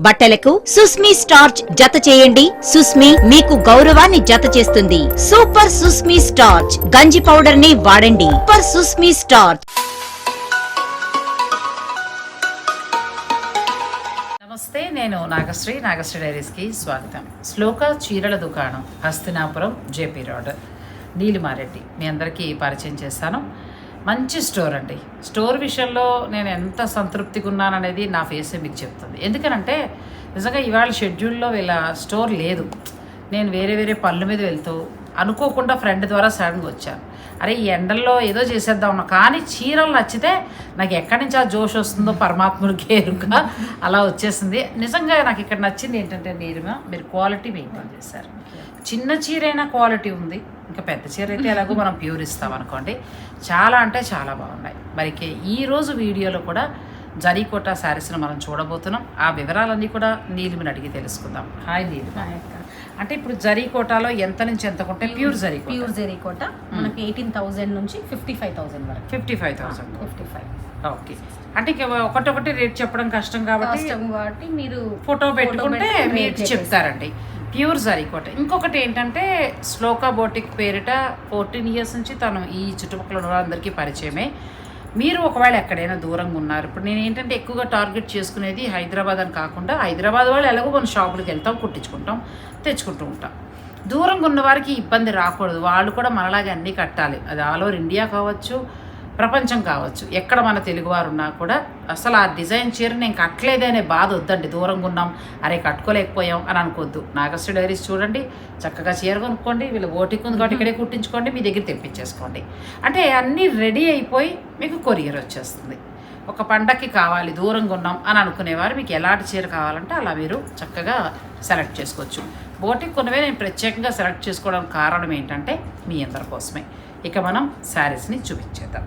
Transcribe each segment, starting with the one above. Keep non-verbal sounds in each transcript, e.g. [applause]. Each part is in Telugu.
బట్టలకు సుస్మి స్టార్చ్ జత చేయండి. సుస్మి మీకు గౌరవాన్ని జత చేస్తుంది. Super Susmi starch. గంజి పౌడర్ని వాడండి. Super Susmi starch. నమస్తే నేను నాగశ్రీ. నాగశ్రీ డైరీస్కి స్వాగతం. శ్లోక చీరల దుకాణం హస్తినాపురం జేపీ రోడ్ నీలిమారెడ్డి. మీ అందరికీ పరిచయం చేస్తాను. మంచి స్టోర్ అండి. స్టోర్ విషయంలో నేను ఎంత సంతృప్తిగా ఉన్నాననేది నా ఫేసే మీకు చెప్తుంది. ఎందుకనంటే నిజంగా ఇవాళ షెడ్యూల్లో వీళ్ళ స్టోర్ లేదు. నేను వేరే వేరే పనుల మీద వెళ్తూ అనుకోకుండా ఫ్రెండ్ ద్వారా సడన్గా వచ్చాను. అరే ఈ ఎండల్లో ఏదో చేసేద్దాం కానీ చీరలు నచ్చితే నాకు ఎక్కడి నుంచి ఆ జోష్ వస్తుందో పరమాత్ముడికి ఎరుక అలా వచ్చేసింది. నిజంగా నాకు ఇక్కడ నచ్చింది ఏంటంటే నీరుగా మీరు క్వాలిటీ మెయింటైన్ చేశారు. చిన్న చీర అయినా క్వాలిటీ ఉంది. ఇంకా పెద్ద చీర అయితే ఎలాగో మనం ప్యూర్ ఇస్తాం అనుకోండి. చాలా అంటే చాలా బాగున్నాయి. మరి కే- ఈ రోజు వీడియోలో కూడా జరీకోట శారీస్ని మనం చూడబోతున్నాం. ఆ వివరాలన్నీ కూడా నీలిమిని అడిగి తెలుసుకుందాం. హాయ్ నీలిమ. అంటే ఇప్పుడు జరీకోటాలో ఎంత నుంచి ఎంత కొంటే ప్యూర్ జరీకోట ప్యూర్ జెరీకోట మనకి ఎయిటీన్ థౌసండ్ నుంచి ఫిఫ్టీ ఫైవ్ థౌసండ్ వరకు. Fifty five thousand fifty five. Okay. అంటే ఇక ఒకటొకటి రేట్ చెప్పడం కష్టం కాబట్టి కష్టం కాబట్టి మీరు ఫోటో పెట్టుకుంటే పెట్టి మీరు చెప్తారండి. ప్యూర్ జరీకోట ఇంకొకటి ఏంటంటే శ్లోకా బోటిక్ పేరిట ఫోర్టీన్ ఇయర్స్ నుంచి తను ఈ చుట్టుపక్కల ఉన్న వాళ్ళందరికీ పరిచయమే. మీరు ఒకవేళ ఎక్కడైనా దూరంగా ఉన్నారు ఇప్పుడు నేను ఏంటంటే ఎక్కువగా టార్గెట్ చేసుకునేది హైదరాబాద్ అని కాకుండా హైదరాబాద్ వాళ్ళు ఎలాగో మన షాపులకు వెళ్తాం కుట్టించుకుంటాం తెచ్చుకుంటూ ఉంటాం. దూరంగా ఉన్న వారికి ఇబ్బంది రాకూడదు. వాళ్ళు కూడా మనలాగే అన్నీ కట్టాలి. అది ఆల్ ఓవర్ ఇండియా కావచ్చు ప్రపంచం కావచ్చు. ఎక్కడ మన తెలుగువారు ఉన్నా కూడా అసలు ఆ డిజైన్ చీర నేను కట్టలేదే అనే బాధ వద్దండి. దూరంగా ఉన్నాం. అరే కట్టుకోలేకపోయాం అని అనుకోవద్దు. నాగశ్రీ డైరీస్ చూడండి. చక్కగా చీర కొనుక్కోండి. వీళ్ళు ఓటికి ఉంది కాబట్టి ఇక్కడే కుట్టించుకోండి. మీ దగ్గర తెప్పించేసుకోండి. అంటే అన్నీ రెడీ అయిపోయి మీకు కొరియర్ వచ్చేస్తుంది. ఒక పండక్కి కావాలి దూరంగా ఉన్నాం అని అనుకునేవారు. మీకు ఎలాంటి చీర కావాలంటే అలా మీరు చక్కగా సెలెక్ట్ చేసుకోవచ్చు. బోటిక్ కొన్నవే నేను ప్రత్యేకంగా సెలెక్ట్ చేసుకోవడానికి కారణం ఏంటంటే మీ అందరి కోసమే. ఇక మనం శారీస్ని చూపించేద్దాం.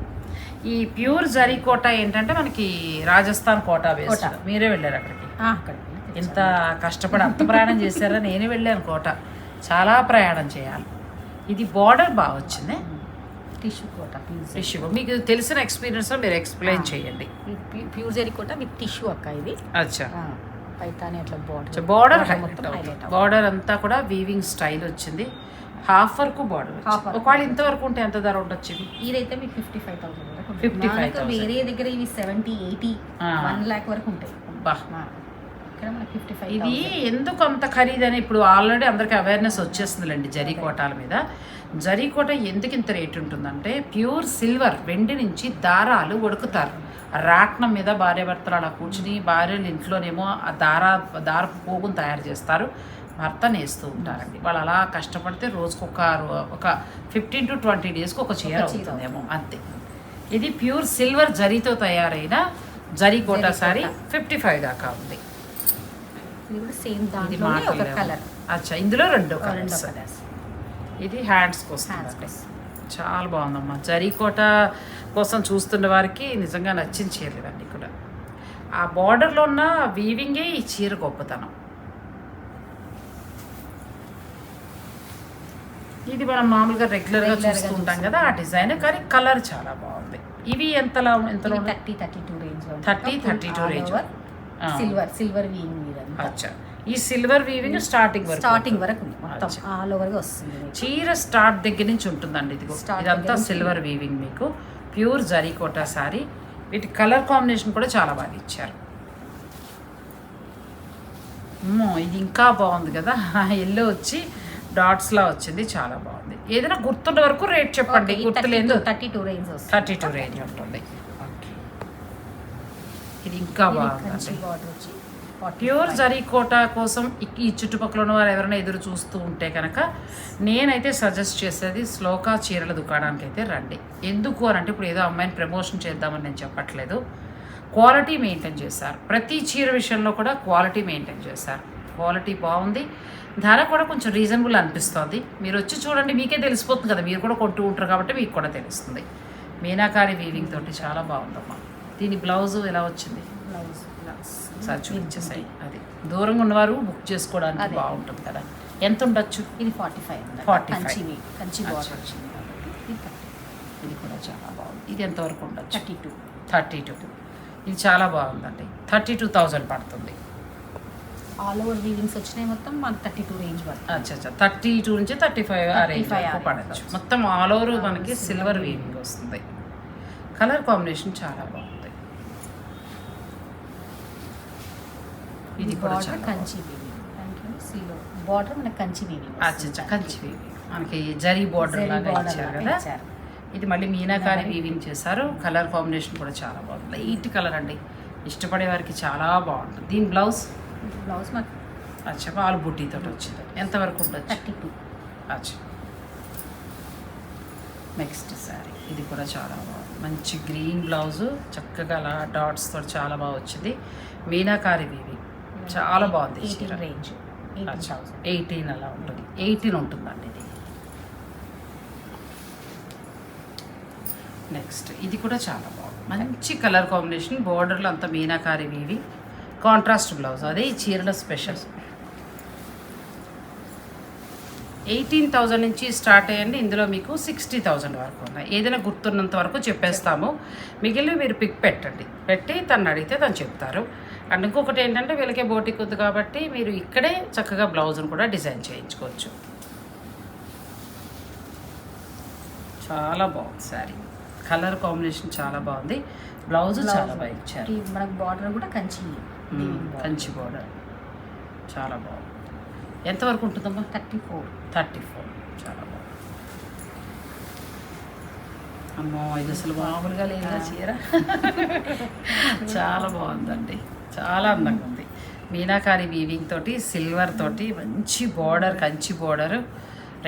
ఈ ప్యూర్ జరీ కోట ఏంటంటే మనకి రాజస్థాన్ కోట కోట. మీరే వెళ్ళారు అక్కడికి? అక్కడ ఇంత కష్టపడి అంత ప్రయాణం చేశారా? నేను వెళ్ళాను కోట. చాలా ప్రయాణం చేయాలి. ఇది బార్డర్ బాగా వచ్చింది. Tissue Kota tissue. మీకు తెలిసిన ఎక్స్పీరియన్స్ మీరు ఎక్స్ప్లెయిన్ చేయండి. ప్యూర్ జెరీకోట విత్ టిష్యూ అక్క ఇది. అచ్చా. పైతాని అట్లా బార్డర్. బార్డర్ బార్డర్ అంతా కూడా వీవింగ్ స్టైల్ వచ్చింది. హాఫ్ వరకు బార్డర్ వరకు. ఒకవేళ ఇంతవరకు ఉంటే ఎంత ధర ఉండొచ్చు ఇది? ఇదైతే మీకు ఫిఫ్టీ ఫైవ్ థౌసండ్. 55,000. మనకు వేరే దగ్గర ఇవి సెవెంటీ ఎయిటీ. వన్ ల్యాక్ వరకు ఉంటాయి. ఫిఫ్టీ ఫైవ్ ఇది ఎందుకు అంత ఖరీదని? ఇప్పుడు ఆల్రెడీ అందరికి అవేర్నెస్ వచ్చేస్తుందిలేండి జరీ కోటాల మీద. జరీ కోట ఎందుకు ఇంత రేట్ ఉంటుందంటే ప్యూర్ సిల్వర్ వెండి నుంచి దారాలు ఉడుకుతారు. రాట్నం మీద భార్యాభర్తలు అలా కూర్చుని భార్యలు ఇంట్లోనేమో ఆ దార దార పోగును తయారు చేస్తారు. భర్త నేస్తూ ఉంటారండి. వాళ్ళు అలా కష్టపడితే రోజుకు ఒక ఒక ఫిఫ్టీన్ టు ట్వంటీ డేస్కి ఒక చీర అవుతుందేమో అంతే. ఇది ప్యూర్ సిల్వర్ జరీతో తయారైన zari Kota saree. Fifty five దాకా ఉంది. అచ్చా ఇందులో రెండు కలర్స్ ఇది హ్యాండ్స్ కోసం చాలా బాగుందమ్మా. జరీకోట కోసం చూస్తున్న వారికి నిజంగా నచ్చిన చీరలు ఇవన్నీ కూడా. ఆ బార్డర్లో ఉన్న వీవింగే ఈ చీర గొప్పతనం. ఇది మనం మామూలుగా రెగ్యులర్గా Regular గా చూస్తూ ఉంటాం కదా ఆ డిజైన్ కానీ కలర్ చాలా బాగుంది ఇవి ఎంతలా ఎంతలో? Thirty thirty two range 30, 32 range. ఆ. సిల్వర్ సిల్వర్ వీవింగ్ మీద అచ్చా ఈ సిల్వర్ వీవింగ్ స్టార్టింగ్ వరకు స్టార్టింగ్ వరకు మొత్తం. ఆల్ ఓవర్గా వస్తుంది. చీర స్టార్ట్ దగ్గర నుంచి ఉంటుందండి ఇది ఇదంతా. సిల్వర్ వీవింగ్ మీకు ప్యూర్ జరీ కోటా సారీ వీటి కలర్ కాంబినేషన్ కూడా చాలా బాగా ఇచ్చారు ఇది ఇంకా బాగుంది కదా [laughs] ఎల్లో వచ్చి డాట్స్ లా వచ్చింది చాలా బాగుంది. ఏదైనా గుర్తున్న వరకు రేట్ చెప్పండి గుర్తులేదు 32 thirty two range thirty two range ఉంటుంది. ఇది ఇంకా 45. ప్యూర్ జరీ కోట కోసం ఈ చుట్టుపక్కల ఉన్న వారు ఎవరైనా ఎదురు చూస్తూ ఉంటే కనుక నేనైతే సజెస్ట్ చేసేది శ్లోకా చీరల దుకాణానికి అయితే రండి. ఎందుకు అని అంటే ఇప్పుడు ఏదో అమ్మాయిని ప్రమోషన్ చేద్దామని నేను చెప్పట్లేదు. క్వాలిటీ మెయింటైన్ చేశారు. ప్రతి చీర విషయంలో కూడా క్వాలిటీ మెయింటైన్ చేశారు. క్వాలిటీ బాగుంది. ధర కూడా కొంచెం రీజనబుల్ అనిపిస్తుంది. మీరు వచ్చి చూడండి మీకే తెలిసిపోతుంది కదా. మీరు కూడా కొంటూ ఉంటారు కాబట్టి మీకు కూడా తెలుస్తుంది. మీనాకారి వీవింగ్ తోటి చాలా బాగుందమ్మా. దీని బ్లౌజ్ ఎలా వచ్చింది? బ్లౌజ్ సార్ చూపించేసాయి. అది. దూరంగా ఉన్నవారు బుక్ చేసుకోవడానికి. బాగుంటుంది కదా. ఎంత ఉండొచ్చు? ఇది ఫార్టీ ఫైవ్ 45. కంచి కంచి అచ్చా. బార్డర్ వచ్చింది కాబట్టి ఇది ఇది కూడా చాలా బాగుంది. ఇది ఎంతవరకు ఉండొచ్చు? థర్టీ టూ థర్టీ టూ ఇది చాలా బాగుందండి. థర్టీ టూ థౌజండ్ పడుతుంది. ఆల్ ఓవర్ వీవింగ్స్ వచ్చినాయి మొత్తం మనకి థర్టీ టూ రేంజ్ పడుతుంది అచ్చా అచ్చా. థర్టీ టూ నుంచి థర్టీ ఫైవ్ ఆ రేంజ్ 35 వరకు ఆ పడచ్చు. మొత్తం ఆల్ ఓవర్ మనకి సిల్వర్. వీవింగ్ వస్తుంది. కలర్ కాంబినేషన్ చాలా బాగుంది. ఇది కూడా బార్డర్ కంచి వీవింగ్. బార్డర్ మనకి కంచి వీవింగ్ అచ్చా అచ్చా. కంచి వీవింగ్. మనకి జరీ బార్డర్ లాగా ఇచ్చారు కదా. ఇది మళ్ళీ మీనాకారి. వీవింగ్ చేశారు. కలర్ కాంబినేషన్ కూడా చాలా బాగుంది. లైట్ కలర్ అండి. ఇష్టపడే వారికి చాలా బాగుంటుంది. దీని బ్లౌజ్ బ్లౌజ్ మాకు అచ్చా పాలు బుట్టీతో వచ్చింది. ఎంతవరకు ఉండొచ్చు? Thirty two. అచ్చా. నెక్స్ట్ శారీ ఇది కూడా చాలా బాగుంది. మంచి గ్రీన్ బ్లౌజు చక్కగా అలా డాట్స్ తోటి చాలా బాగా వచ్చింది. మీనాకారి వీవి. చాలా బాగుంది రేంజ్ ఎయిటీన్ అలా ఉంటుంది. ఎయిటీన్ ఉంటుందండి ఇది. నెక్స్ట్ ఇది కూడా చాలా బాగుంది. మంచి కలర్ కాంబినేషన్ బోర్డర్లో అంతా మీనాకారి వీవి. Contrast blouse. అదే ఈ చీరలో స్పెషల్ ఎయిటీన్ థౌజండ్ నుంచి స్టార్ట్ అయ్యండి. ఇందులో మీకు సిక్స్టీ థౌజండ్ వరకు ఉన్నాయి. ఏదైనా గుర్తున్నంత వరకు చెప్పేస్తాము. మిగిలిన మీరు పిక్ పెట్టండి. పెట్టి తను అడిగితే తను చెప్తారు. అండ్ ఇంకొకటి ఏంటంటే వీళ్ళకే బోటిక్ ఉంది కాబట్టి మీరు ఇక్కడే చక్కగా బ్లౌజ్ను కూడా డిజైన్ చేయించుకోవచ్చు. చాలా బాగుంది శారీ. కలర్ కాంబినేషన్ చాలా బాగుంది. బ్లౌజ్ చాలా బాగా ఇచ్చారు. మనకు బార్డర్ కూడా కంచి. కంచి బోర్డర్. చాలా బాగుంది. ఎంతవరకు ఉంటుందమ్మా? Thirty four. Thirty four. చాలా బాగుంది. అమ్మో ఇది అసలు మామూలుగా లేదా చీర? చాలా బాగుందండి. చాలా అందంగా ఉంది. మీనాకారి వీవింగ్ తోటి సిల్వర్ తోటి మంచి బోర్డర్ కంచి బోర్డర్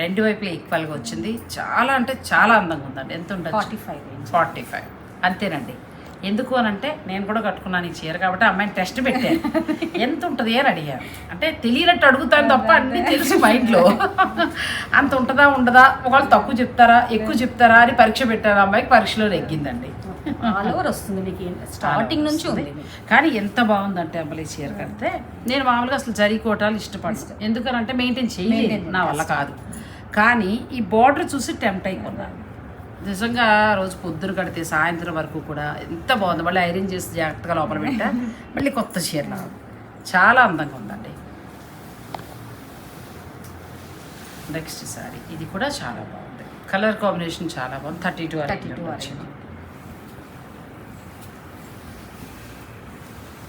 రెండు వైపులా ఈక్వల్గా వచ్చింది. చాలా అంటే చాలా అందంగా ఉందండి. ఎంత ఫార్టీ ఉండొచ్చు ఫైవ్ ఫార్టీ ఫైవ్. అంతేనండి. ఎందుకు అని అంటే నేను కూడా కట్టుకున్నాను ఈ చీర కాబట్టి అమ్మాయిని టెస్ట్ పెట్టాను. ఎంత ఉంటుంది అని అడిగాను అంటే తెలియనట్టు అడుగుతాను తప్ప అన్నీ తెలుసు మైండ్లో అంత ఉంటుందా ఉండదా? ఒకవేళ తక్కువ చెప్తారా ఎక్కువ చెప్తారా అని పరీక్ష పెట్టాను. అమ్మాయికి పరీక్షలో నెగ్గిందండి. వస్తుంది మీకు. స్టార్టింగ్ నుంచి ఉంది. కానీ ఎంత బాగుందంటే అమ్మలు ఈ చీర కడితే. నేను మామూలుగా అసలు జరీ కోటాలు ఇష్టపడను. ఎందుకనంటే మెయింటైన్ చేయలేదు నా వల్ల కాదు. కానీ ఈ బార్డర్ చూసి టెంప్ట్ అయిపోన్నాను నిజంగా రోజు పొద్దున కడితే సాయంత్రం వరకు కూడా ఎంత బాగుంది. మళ్ళీ ఐరన్ చేసి జాగ్రత్తగా లోపల పెట్టా. మళ్ళీ కొత్త చీర చాలా అందంగా ఉందండి. Next saree. ఇది కూడా చాలా బాగుంది. కలర్ కాంబినేషన్ చాలా బాగుంది. థర్టీ టూ థర్టీ టూ వచ్చింది.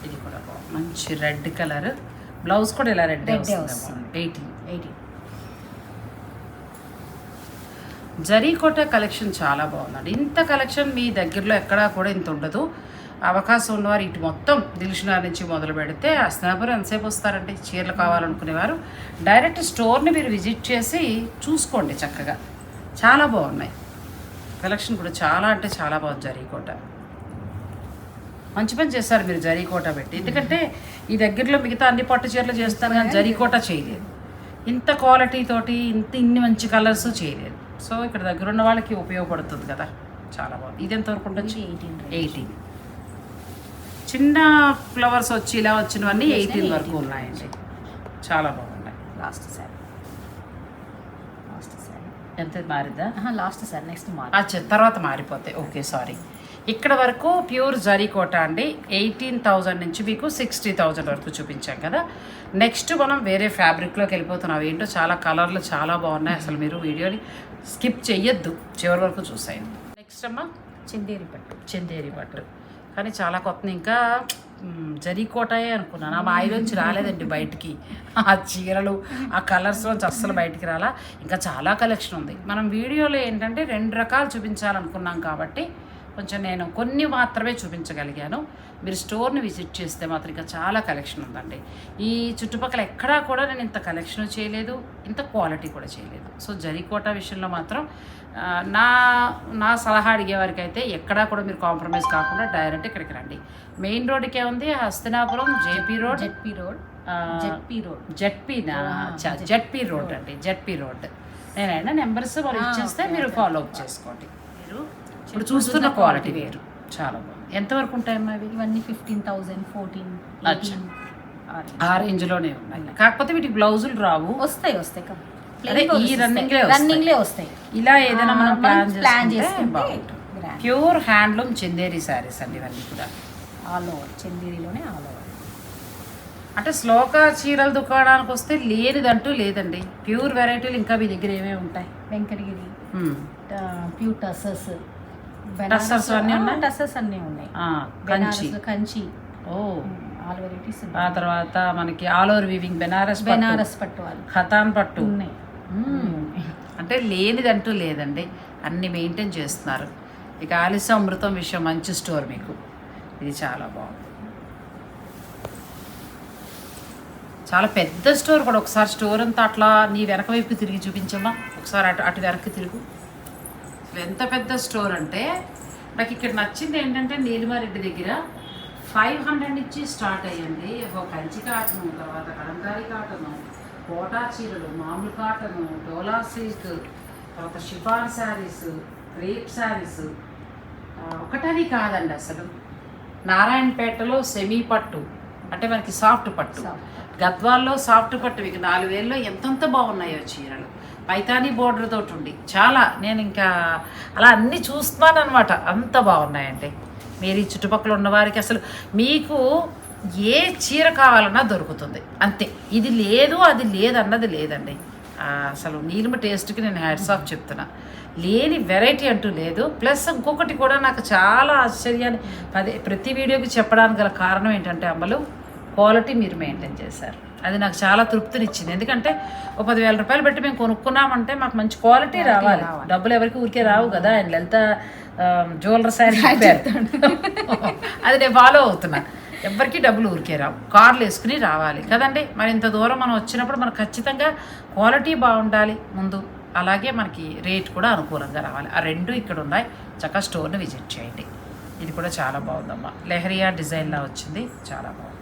ఇది కూడా బాగుంది. మంచి రెడ్ కలర్. బ్లౌజ్ కూడా ఇలా red. Eighteen eighteen zari kota collection చాలా బాగుందండి. ఇంత కలెక్షన్ మీ దగ్గరలో ఎక్కడా కూడా ఇంత ఉండదు. అవకాశం ఉన్నవారు ఇటు మొత్తం దిల్షునార్ నుంచి మొదలు పెడితే అస్నాపురం ఎంతసేపు వస్తారండి? చీరలు కావాలనుకునేవారు. డైరెక్ట్ స్టోర్ని మీరు విజిట్ చేసి చూసుకోండి చక్కగా. చాలా బాగున్నాయి. కలెక్షన్ కూడా చాలా అంటే చాలా బాగుంది జరీకోట. మంచి పని చేస్తారు మీరు జరీకోట పెట్టి. ఎందుకంటే ఈ దగ్గరలో మిగతా అన్ని పట్టు చీరలు చేస్తాను కానీ జరీకోట చేయలేదు. ఇంత క్వాలిటీ తోటి ఇంత ఇన్ని మంచి కలర్స్ చేయలేదు. సో ఇక్కడ దగ్గర ఉన్న వాళ్ళకి ఉపయోగపడుతుంది కదా. చాలా బాగుంది. ఇది ఎంతవరకు ఉండొచ్చు? ఎయిటీన్ ఎయిటీన్ చిన్న ఫ్లవర్స్ వచ్చి ఇలా వచ్చినవన్నీ ఎయిటీన్ 18 వరకు ఉన్నాయండి. చాలా బాగున్నాయి. లాస్ట్ సార్ లాస్ట్ సార్ ఎంత మారిద్దా లాస్ట్ సార్ నెక్స్ట్ అచ్చా తర్వాత మారిపోతాయి. ఓకే సారీ ఇక్కడ వరకు ప్యూర్ జరీ కోట అండి. ఎయిటీన్ థౌజండ్ నుంచి మీకు సిక్స్టీ థౌజండ్ వరకు చూపించాం కదా. నెక్స్ట్ మనం వేరే ఫ్యాబ్రిక్లోకి వెళ్ళిపోతున్నాం. ఏంటో చాలా కలర్లు చాలా బాగున్నాయి. అసలు మీరు వీడియోని స్కిప్ చెయ్యొద్దు. చివరి వరకు చూసాయండి. నెక్స్ట్ అమ్మా. చిందేరి పట్టు. చందేరి పట్టు. కానీ చాలా కొత్త ఇంకా మ్, జరీ కోటాయే అనుకున్నాను ఆ మాయలోంచి రాలేదండి బయటికి. ఆ చీరలు ఆ కలర్స్ నుంచి అస్సలు బయటికి రాలా. ఇంకా చాలా కలెక్షన్ ఉంది. మనం వీడియోలో ఏంటంటే రెండు రకాలు చూపించాలనుకున్నాం కాబట్టి కొంచెం నేను కొన్ని మాత్రమే చూపించగలిగాను. మీరు స్టోర్ని విజిట్ చేస్తే మాత్రం ఇంకా చాలా కలెక్షన్ ఉందండి. ఈ చుట్టుపక్కల ఎక్కడా కూడా నేను ఇంత కలెక్షన్ చేయలేదు ఇంత క్వాలిటీ కూడా చేయలేదు. సో జరీకోట విషయంలో మాత్రం నా నా సలహా అడిగే వారికి అయితే ఎక్కడా కూడా మీరు కాంప్రమైజ్ కాకుండా డైరెక్ట్ ఇక్కడికి రండి. మెయిన్ రోడ్కే ఉంది Hastinapuram JP road. ZP road. ZP road. ZP ZP road. అండి జెడ్పీ రోడ్. నేనైనా నెంబర్స్ వాళ్ళు ఇచ్చేస్తే మీరు. ఫాలో అప్ చేసుకోండి. మీరు ఇప్పుడు చూస్తున్న క్వాలిటీ వేరు. చాలా బాగుంది. ఎంతవరకు ఉంటాయమ్మా ఇవి ఇవన్నీ ఫిఫ్టీన్ థౌసండ్ ఫోర్టీన్. ఆ రేంజ్లోనే ఉన్నాయి. కాకపోతే వీటికి బ్లౌజులు రావు. వస్తాయి వస్తాయి. ఈ running వస్తాయి. ఇలా ఏదైనా మనం ప్లాన్ చేసుకుంటే grand. Pure handloom Chanderi sarees అండి ఇవన్నీ కూడా. ఆల్ ఓవర్ చందేరిలోనే ఆల్ ఓవర్ అంటే శ్లోక చీరల దుకాణానికి వస్తే లేనిదంటూ లేదండి. ప్యూర్ వెరైటీలు ఇంకా మీ దగ్గర ఏమేమి ఉంటాయి? వెంకటగిరి. ప్యూర్ టసర్స్ Tussers అన్నీ ఉన్నాయి? టసర్స్ అన్నీ ఉన్నాయి. కంచి. కంచి. ఓ. ఆల్ వెరైటీస్ ఆ తర్వాత మనకి all over weaving Banaras Banaras పట్టు ఖతాన్ పట్టు. ఉన్నాయి. మ్మ్. అంటే లేనిదంటూ లేదండి. అన్ని మెయింటైన్ చేస్తున్నారు. ఇక ఆలస్య అమృతం విషయం మంచి స్టోర్ మీకు. ఇది చాలా బాగుంది. చాలా పెద్ద స్టోర్ కూడా. ఒకసారి స్టోర్ అంతా అట్లా నీ వెనక వైపు తిరిగి చూపించమ్మా. ఒకసారి అటు అటు వెనక్కి తిరుగు. ఎంత పెద్ద స్టోర్ అంటే నాకు ఇక్కడ నచ్చింది ఏంటంటే నీలిమారెడ్డి దగ్గర ఫైవ్ హండ్రెడ్ నుంచి స్టార్ట్ అయ్యింది ఒక కంచి కాటను తర్వాత కలంకారీ కాటను కోటా చీరలు మామూలు కాటను డోలా సిల్క్ తర్వాత షిఫాన్ శారీస్ రేప్ శారీస్. ఒకటని కాదండి అసలు. నారాయణపేటలో సెమీ పట్టు. అంటే మనకి సాఫ్ట్ పట్టు. గద్వాల్లో సాఫ్ట్ పట్టు. మీకు నాలుగు వేల్లో ఎంతెంత బాగున్నాయో చీరలు. పైతానీ బోర్డర్ తోటి ఉండి. చాలా నేను ఇంకా అలా అన్నీ చూస్తున్నాను అనమాట అంత బాగున్నాయండి. మీరు ఈ చుట్టుపక్కల ఉన్న వారికి అసలు మీకు ఏ చీర కావాలన్నా దొరుకుతుంది. అంతే. ఇది లేదు అది లేదన్నది లేదండి. అసలు నీలిమ టేస్ట్కి నేను హ్యాడ్స్ ఆఫ్ చెప్తున్నా. లేని వెరైటీ అంటూ లేదు. ప్లస్ ఇంకొకటి కూడా నాకు చాలా ఆశ్చర్యాన్ని అదే ప్రతి వీడియోకి చెప్పడానికి గల కారణం ఏంటంటే అమ్మలు క్వాలిటీ మీరు మెయింటైన్ చేశారు. అది నాకు చాలా తృప్తినిచ్చింది. ఎందుకంటే ఒక పదివేల రూపాయలు పెట్టి మేము కొనుక్కున్నామంటే మాకు మంచి క్వాలిటీ రావాలి. డబ్బులు ఎవరికి ఊరికే రావు కదా. ఆయన లలిత జ్యువెలరీ శారీ [laughs] అది నేను ఫాలో అవుతున్నా. ఎవరికి డబ్బులు ఊరికే రావు. కార్లు వేసుకుని రావాలి. కదండి? మరి ఇంత దూరం మనం వచ్చినప్పుడు మనకు ఖచ్చితంగా క్వాలిటీ బాగుండాలి ముందు. అలాగే మనకి రేట్ కూడా అనుకూలంగా రావాలి. ఆ రెండు ఇక్కడ ఉన్నాయి. చక్కగా స్టోర్ని విజిట్ చేయండి. ఇది కూడా చాలా బాగుందమ్మా. లెహరియా డిజైన్లా వచ్చింది. చాలా బాగుంది.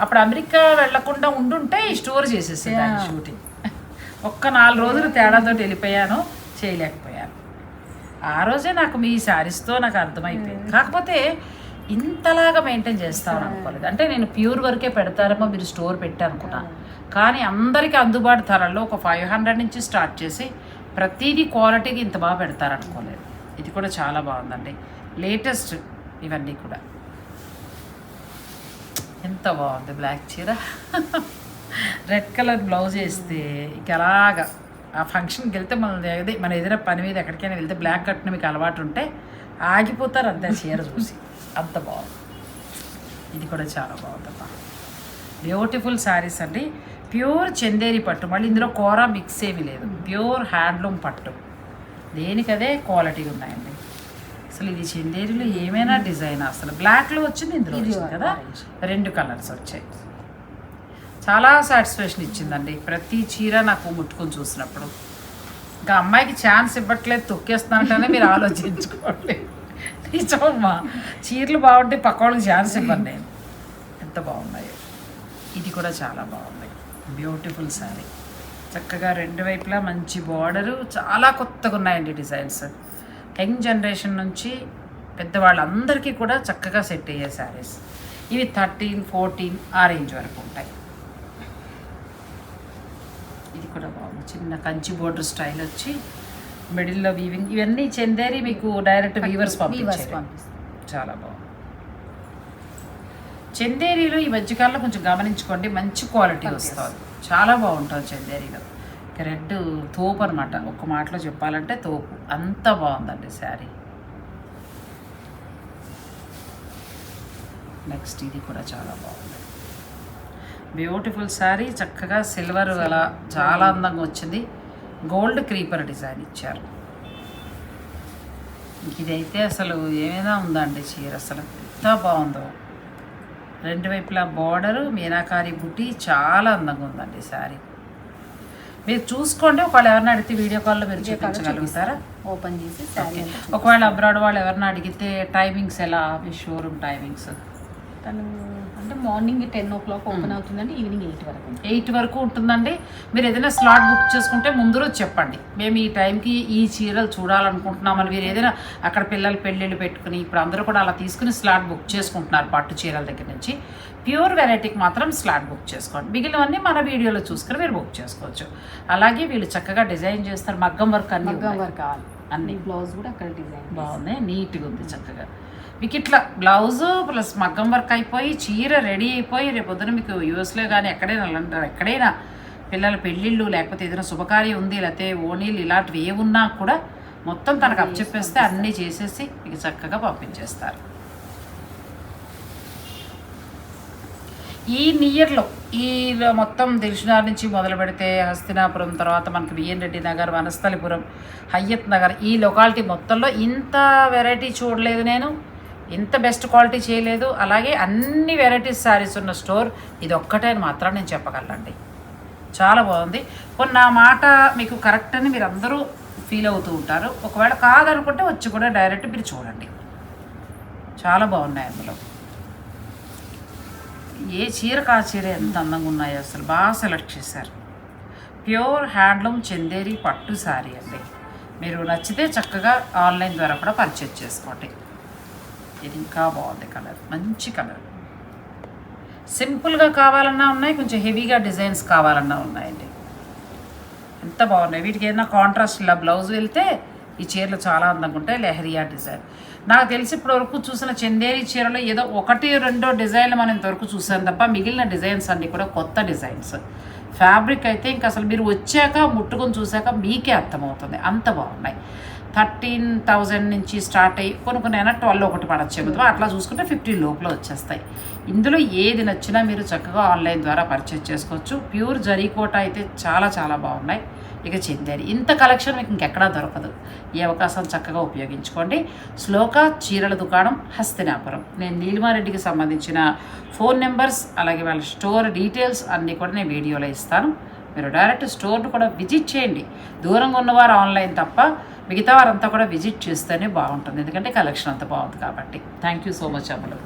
అప్పుడు అమెరికా వెళ్ళకుండా ఉండుంటే స్టోర్ చేసేసేదాన్ని షూటింగ్. ఒక్క నాలుగు రోజులు తేడాతో వెళ్ళిపోయాను చేయలేకపోయాను. ఆ రోజే నాకు మీ శారీస్తో నాకు అర్థమైపోయింది. కాకపోతే ఇంతలాగా మెయింటైన్ చేస్తామని అనుకోలేదు. అంటే నేను ప్యూర్ వరకే పెడతారేమో మీరు స్టోర్ పెట్టి అనుకున్నా కానీ అందరికీ అందుబాటు ధరల్లో ఒక ఫైవ్ హండ్రెడ్ నుంచి స్టార్ట్ చేసి ప్రతిదీ క్వాలిటీకి ఇంత బాగా పెడతారనుకోలేదు. ఇది కూడా చాలా బాగుందండి. లేటెస్ట్ ఇవన్నీ కూడా. ఎంత బాగుంది బ్లాక్ చీర. రెడ్ కలర్ బ్లౌజ్ వేస్తే ఇక అలాగా. ఆ ఫంక్షన్కి వెళ్తే మన అదే మన ఎదుర పని మీద ఎక్కడికైనా వెళ్తే బ్లాక్ కట్టిన మీకు అలవాటు ఉంటే ఆగిపోతారు అంతే చీర చూసి. అంత బాగుంది. ఇది కూడా చాలా బాగుందమ్మా బ్యూటిఫుల్ శారీస్ అండి. ప్యూర్ చందేరి పట్టు. మళ్ళీ ఇందులో కూర మిక్స్ ఏమీ లేదు. ప్యూర్ హ్యాండ్లూమ్ పట్టు. దేనికదే క్వాలిటీ ఉన్నాయండి. అసలు ఇది చందేరిలో ఏమైనా డిజైన్? అసలు బ్లాక్లో వచ్చింది ఇందులో ఇది వచ్చింది కదా. రెండు కలర్స్ వచ్చాయి. చాలా సాటిస్ఫాక్షన్ ఇచ్చిందండి. ప్రతి చీర నాకు ముట్టుకొని చూసినప్పుడు. ఇంకా అమ్మాయికి ఛాన్స్ ఇవ్వట్లేదు తొక్కేస్తానంటేనే మీరు ఆలోచించుకోండి. [laughs] నిజమమ్మా. చీరలు బాగుంటే పక్క వాళ్ళకి ఛాన్స్ ఇవ్వను నేను. ఎంత బాగున్నాయి. ఇది కూడా చాలా బాగుంది. Beautiful saree. చక్కగా రెండు వైపులా మంచి బార్డరు చాలా కొత్తగా ఉన్నాయండి డిజైన్స్. యంగ్ జనరేషన్ నుంచి పెద్దవాళ్ళందరికీ కూడా చక్కగా సెట్ అయ్యే శారీస్. ఇవి థర్టీన్ ఫోర్టీన్ ఆ రేంజ్ వరకు ఉంటాయి. ఇది కూడా బాగుంది. చిన్న కంచి బోర్డర్ స్టైల్ వచ్చి మిడిల్లో వీవింగ్ ఇవన్నీ చెందేరి మీకు డైరెక్ట్ వీవర్స్ పంపించారు చాలా బాగుంది. చందేరీలో ఈ మధ్యకాలంలో కొంచెం గమనించుకోండి మంచి క్వాలిటీ వస్తుంది. చాలా బాగుంటుంది చందేరీలో. థ్రెడ్ రెడ్ తోపు అనమాట ఒక్క మాటలో చెప్పాలంటే తోపు. అంత బాగుందండి శారీ. నెక్స్ట్ ఇది కూడా చాలా బాగుంది. బ్యూటిఫుల్ శారీ చక్కగా సిల్వర్ అలా చాలా అందంగా వచ్చింది. గోల్డ్ క్రీపర్ డిజైన్ ఇచ్చారు. ఇదైతే అసలు ఏమైనా ఉందండి చీర? అసలు ఎంత బాగుందో. రెండు వైపులా బార్డరు మీనాకారి బుట్టి చాలా అందంగా ఉందండి శారీ. మీరు చూసుకోండి. ఒకవేళ ఎవరిని అడిగితే వీడియో కాల్లో మీరు చూపించగలుగుతారా? ఓపెన్ చేసి ఒకవేళ అబ్రాడ్ వాళ్ళు ఎవరిని అడిగితే టైమింగ్స్ ఎలా? మీ షోరూమ్ టైమింగ్స్? తను అంటే morning ten o'clock open అవుతుందంటే ఈవినింగ్ ఎయిట్ వరకు. ఎయిట్ వరకు ఉంటుందండి. మీరు ఏదైనా స్లాట్ బుక్ చేసుకుంటే ముందు రోజు చెప్పండి. మేము ఈ టైంకి ఈ చీరలు చూడాలనుకుంటున్నామని మీరు ఏదైనా అక్కడ పిల్లలు పెళ్ళిళ్ళు పెట్టుకుని ఇప్పుడు అందరూ కూడా అలా తీసుకుని స్లాట్ బుక్ చేసుకుంటున్నారు పట్టు చీరల దగ్గర నుంచి. ప్యూర్ వెరైటీకి మాత్రం స్లాట్ బుక్ చేసుకోండి. మిగిలినవన్నీ మన వీడియోలో చూసుకుని మీరు బుక్ చేసుకోవచ్చు. అలాగే వీళ్ళు చక్కగా డిజైన్ చేస్తారు. మగ్గం వర్క్ అన్ని మగ్గం. వర్క్ కావాలి. అన్ని. బ్లౌజ్ కూడా అక్కడ డిజైన్ బాగుంది నీట్గా ఉంది చక్కగా. మీకు ఇట్లా బ్లౌజు ప్లస్ మగ్గం వర్క్ అయిపోయి చీర రెడీ అయిపోయి రేపు పొద్దున మీకు యూఎస్లో కానీ ఎక్కడైనా లండన్ ఎక్కడైనా పిల్లల పెళ్ళిళ్ళు లేకపోతే ఏదైనా శుభకార్యం ఉంది లేకపోతే ఓణీలు ఇలాంటివి ఏ ఉన్నా కూడా మొత్తం తనకు అప్పచెప్పేస్తే అన్నీ చేసేసి మీకు చక్కగా పంపించేస్తారు. ఈ నియర్లో ఈ మొత్తం దిల్షునార్ నుంచి మొదలు పెడితే హస్తినాపురం తర్వాత మనకి బిఎన్ రెడ్డి నగర్ వనస్థలిపురం హయ్యత్ నగర్ ఈ లొకాలిటీ మొత్తంలో ఇంత వెరైటీ చూడలేదు నేను. ఇంత బెస్ట్ క్వాలిటీ చేయలేదు. అలాగే అన్ని వెరైటీస్ శారీస్ ఉన్న స్టోర్ ఇది ఒక్కటే అని మాత్రం నేను చెప్పగలండి. చాలా బాగుంది. కొన్ని నా మాట మీకు కరెక్ట్ అని మీరు అందరూ ఫీల్ అవుతూ ఉంటారు. ఒకవేళ కాదనుకుంటే వచ్చి కూడా డైరెక్ట్ మీరు చూడండి. చాలా బాగున్నాయి అందులో. ఏ చీర కా చీర ఎంత అందంగా ఉన్నాయో అసలు బాగా సెలెక్ట్ చేశారు. ప్యూర్ హ్యాండ్లూమ్ చందేరి పట్టు శారీ అండి. మీరు నచ్చితే చక్కగా ఆన్లైన్ ద్వారా కూడా పర్చేజ్ చేసుకోండి. ఇది ఇంకా బాగుంది కలర్ మంచి కలర్. సింపుల్గా కావాలన్నా ఉన్నాయి కొంచెం హెవీగా డిజైన్స్ కావాలన్నా ఉన్నాయండి. ఎంత బాగున్నాయి. వీటికి ఏదైనా కాంట్రాస్ట్ ఇలా బ్లౌజ్ వెళ్తే ఈ చీరలు చాలా అందంగా ఉంటాయి లెహరియా డిజైన్. నాకు తెలిసి ఇప్పటి వరకు చూసిన చందేరి చీరలో ఏదో ఒకటి రెండో డిజైన్లు మనం ఇంతవరకు చూసాను తప్ప మిగిలిన డిజైన్స్ అన్నీ కూడా కొత్త డిజైన్స్. ఫ్యాబ్రిక్ అయితే ఇంకా అసలు మీరు వచ్చాక ముట్టుకొని చూసాక మీకే అర్థమవుతుంది. అంత బాగున్నాయి. థర్టీన్ థౌజండ్ నుంచి స్టార్ట్ అయ్యి కొన్ని కొన్ని అయినా ట్వెల్వ్ ఒకటి పడచ్చు అట్లా చూసుకుంటే ఫిఫ్టీన్ లోపల వచ్చేస్తాయి. ఇందులో ఏది నచ్చినా మీరు చక్కగా ఆన్లైన్ ద్వారా పర్చేజ్ చేసుకోవచ్చు. ప్యూర్ జరీకోట అయితే చాలా చాలా బాగున్నాయి. ఇక చెందారు ఇంత కలెక్షన్ మీకు ఇంకెక్కడా దొరకదు. ఈ అవకాశం చక్కగా ఉపయోగించుకోండి. శ్లోక చీరల దుకాణం హస్తినాపురం. నేను నీలిమారెడ్డికి సంబంధించిన ఫోన్ నెంబర్స్ అలాగే వాళ్ళ స్టోర్ డీటెయిల్స్ అన్నీ కూడా నేను వీడియోలో ఇస్తాను. మీరు డైరెక్ట్ స్టోర్ను కూడా విజిట్ చేయండి. దూరంగా ఉన్నవారు ఆన్లైన్ తప్ప మిగతా వారంతా కూడా విజిట్ చేస్తేనే బాగుంటుంది. ఎందుకంటే కలెక్షన్ అంత బాగుంది కాబట్టి. థ్యాంక్ యూ సో మచ్ అమ్మలు